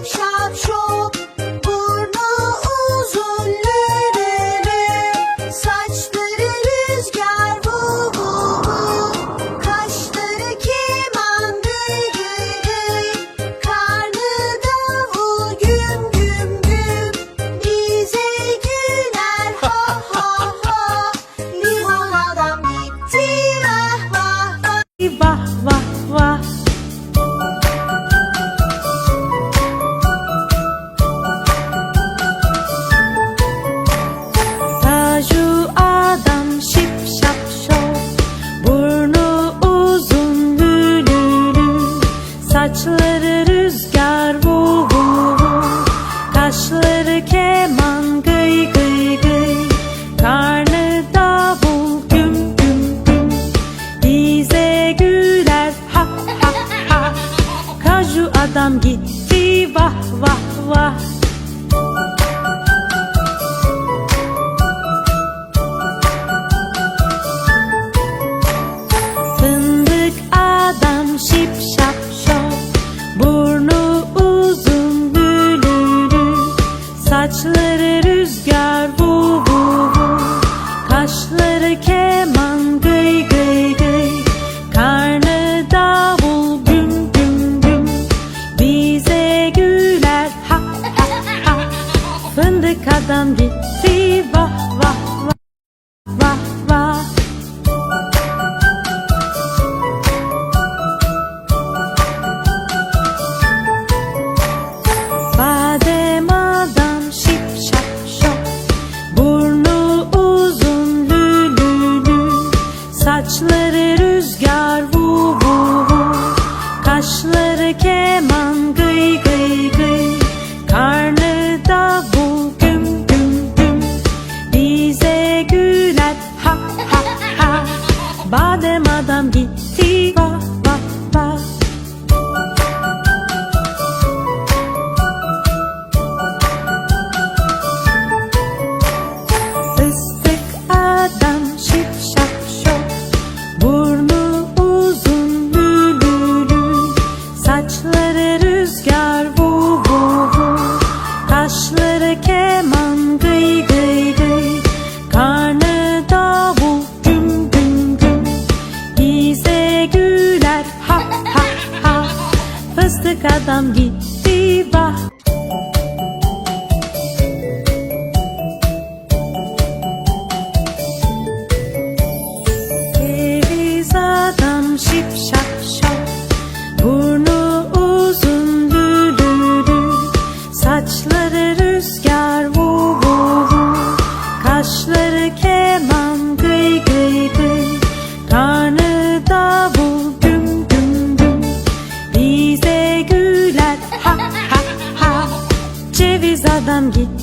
Egyptian. rüzgar bize güler. Ha ha ha. Badem adam gitti. fıstık adam gitti bah Deniz adam şipşak adam gitti